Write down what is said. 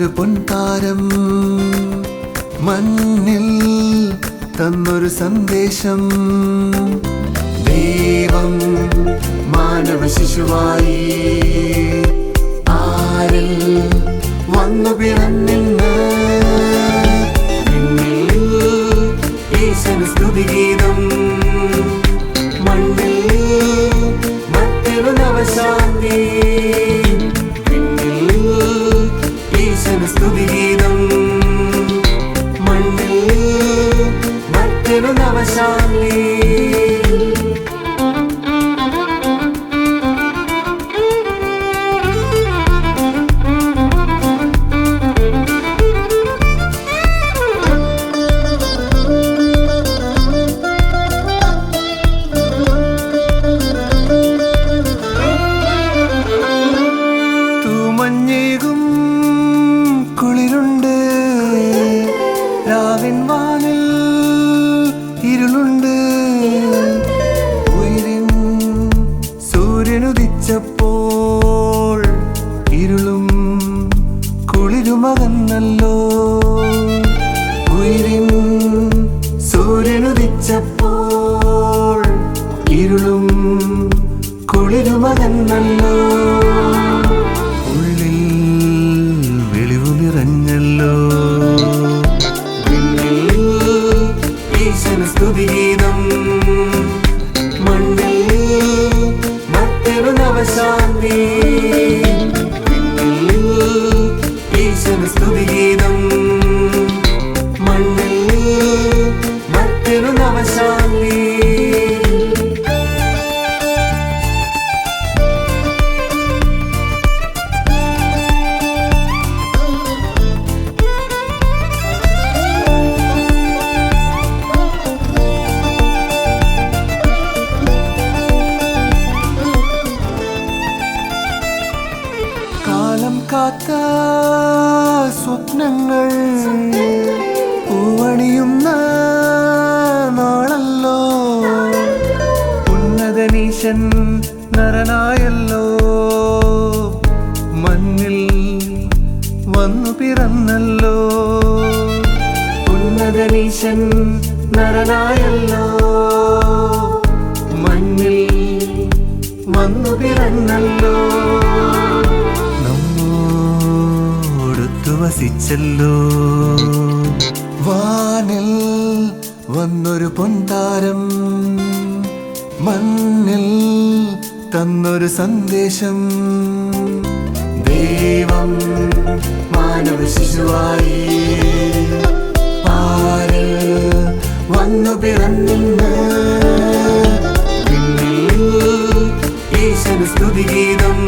തന്നൊരു പൊൻതാരം മണ്ണിൽ തന്നൊരു സന്ദേശം. ദൈവം മാനവ ശിശുവായി ആരിൽ വന്നു പിറന്നിന്ന് സ്തുതിഗീതം സൂര്യനുദിച്ചപ്പോൾ ഇരുളും കുളിരുമകന്നല്ലോ ഉള്ളിൽ വെളിവു നിറഞ്ഞല്ലോ. സ്തുതിഗീതം മണ്ണിൽ മറ്റൊരു നവശാന്തി. ഈശന സ്തുതിഗീതം കാത്ത സ്വപ്നങ്ങൾ പൂവണിയുന്ന നാളല്ലോ. ഉന്നതനീശൻ നരനായല്ലോ. മണ്ണിൽ വന്നു പിറന്നല്ലോ. ഉന്നതനീശൻ നരനായല്ലോ. മണ്ണിൽ വന്നു പിറന്നല്ലോ. നമ്മോടൊത്തു വാനിൽ വന്നൊരു പൊൻതാരം മണ്ണിൽ തന്നൊരു സന്ദേശം. ദൈവം മാനവ ശിശുവായി പാരിൽ വന്നു പിറന്നിന്ന്. ഈശ്വര സ്തുതിഗീതം